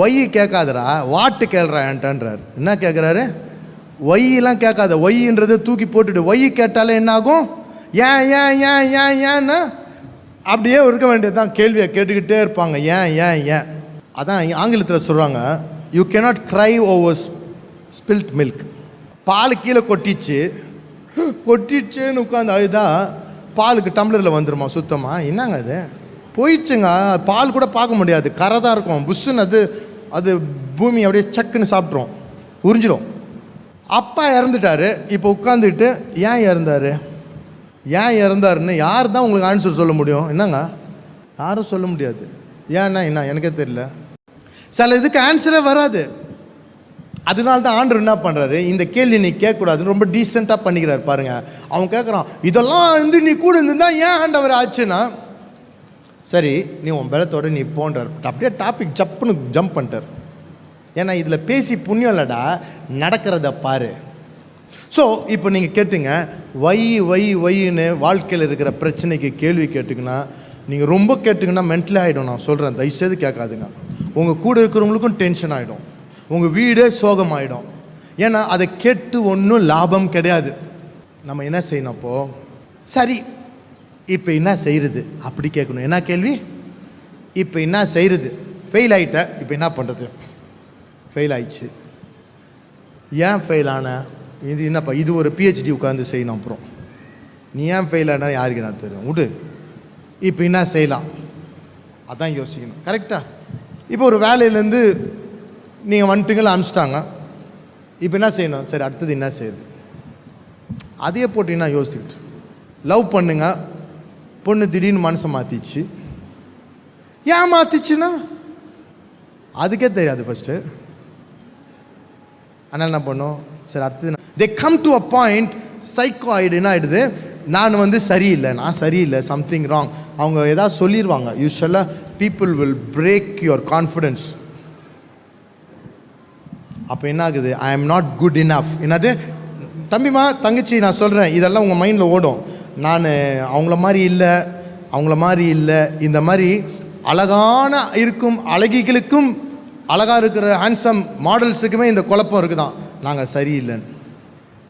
Y கேட்காதடா வாட்டு கேள்றா என்கிட்டன்றார். என்ன கேட்குறாரு? ஒய்யெலாம் கேட்காத ஒய்ன்றதை தூக்கி போட்டுட்டு ஒய் கேட்டாலே என்னாகும்? ஏன் ஏன் ஏன் ஏன் ஏன்னா அப்படியே இருக்க வேண்டியது தான் கேள்வியை கேட்டுக்கிட்டே இருப்பாங்க. ஏன் ஏன் ஏன்? அதான் ஆங்கிலத்தில் சொல்கிறாங்க you cannot cry over spilt milk பால் கீழே கொட்டிச்சு. கொட்டிச்சுன்னு உட்காந்து அதுதான் பாலுக்கு டம்ளரில் வந்துருமா சுத்தமாக என்னங்க அது? போயிடுச்சுங்க பால் கூட பார்க்க முடியாது. கரை தான் இருக்கும். புஷ்ஷுன்னு அது அது பூமி அப்படியே சக்குன்னு சாப்பிட்ரும் உறிஞ்சிடும் அப்பா இறந்துட்டாரு. இப்போ உட்காந்துக்கிட்டு ஏன் இறந்தாரு? ஏன் இறந்தாருன்னு யார் தான் உங்களுக்கு ஆன்சர் சொல்ல முடியும்? என்னங்க? யாரும் சொல்ல முடியாது. ஏன்னா என்ன? எனக்கே தெரியல. சில இதுக்கு ஆன்சரே வராது. அதனால தான் ஆண்டர் என்ன பண்ணுறாரு இந்த கேள்வி நீ கேட்கக்கூடாதுன்னு ரொம்ப டீசெண்டாக பண்ணிக்கிறார் பாருங்கள் அவன் கேட்குறான் இதெல்லாம் வந்து நீ கூட இருந்திருந்தா ஏன் ஆண்டவர் ஆச்சுன்னா சரி நீ உன் பலத்தோடு நீ போன்றார். அப்படியே டாபிக் ஜப்புன்னு ஜம்ப் பண்ணிட்டார். ஏன்னா இதில் பேசி புண்ணியம் இல்லடா நடக்கிறத பாரு. ஸோ இப்போ நீங்கள் கேட்டுங்க வை வை வைன்னு வாழ்க்கையில் இருக்கிற பிரச்சனைக்கு கேள்வி கேட்டிங்கன்னா நீங்கள் ரொம்ப கேட்டிங்கன்னா மென்டலி ஆகிடும் நான் சொல்கிறேன் தயவுசெய்து கேட்காதுங்க. உங்கள் கூட இருக்கிறவங்களுக்கும் டென்ஷன் ஆகிடும் உங்கள் வீடே சோகமாயிடும். ஏன்னா அதை கேட்டு ஒன்றும் லாபம் கிடையாது. நம்ம என்ன செய்யணும் அப்போது சரி இப்போ என்ன செய்கிறது அப்படி கேட்கணும். என்ன கேள்வி? இப்போ என்ன செய்கிறது ஃபெயில் ஆகிட்ட இப்போ என்ன பண்ணுறது ஃபெயில் ஆயிடுச்சு. ஏன் ஃபெயில் ஆன? இது என்னப்பா? இது ஒரு பிஹெச்டி உட்காந்து செய்யணும் அப்புறம். நீ ஏன் ஃபெயில் ஆனா யாருக்கு நான் தெரியும்? விடு. இப்போ என்ன செய்யலாம்? அதான் யோசிக்கணும். கரெக்டாக இப்போ ஒரு வேலையிலேருந்து நீங்கள் வந்துட்டுங்களா அனுப்பிச்சிட்டாங்க. இப்போ என்ன செய்யணும்? சரி அடுத்தது என்ன செய்யுது அதையே போட்டு என்ன யோசிச்சுக்கிட்டு? லவ் பண்ணுங்கள் பொண்ணு திடீர்னு மனசை மாற்றிச்சு ஏன் மாற்றிச்சுன்னா அதுக்கே தெரியாது ஃபஸ்ட்டு ஆனால் என்ன பண்ணும்? சரி அடுத்தது they come to a point psycho ஆகிடு என்ன ஆகிடுது நான் வந்து சரியில்லை நான் சரியில்லை சம்திங் ராங் அவங்க ஏதாவது சொல்லிடுவாங்க யூஸ்வலாக people will break your confidence அப்போ என்ன ஆகுது? I am not good enough என்னது? தம்பிமா தங்கச்சி நான் சொல்கிறேன் இதெல்லாம் உங்கள் மைண்டில் ஓடும். நான் அவங்கள மாதிரி இல்லை அவங்கள மாதிரி இல்லை. இந்த மாதிரி அழகான இருக்கும் அழகிகளுக்கும் அழகாக இருக்கிற ஹேண்ட்ஸம் மாடல்ஸுக்குமே இந்த குழப்பம் இருக்குதான். நாங்கள் சரியில்லைன்னு.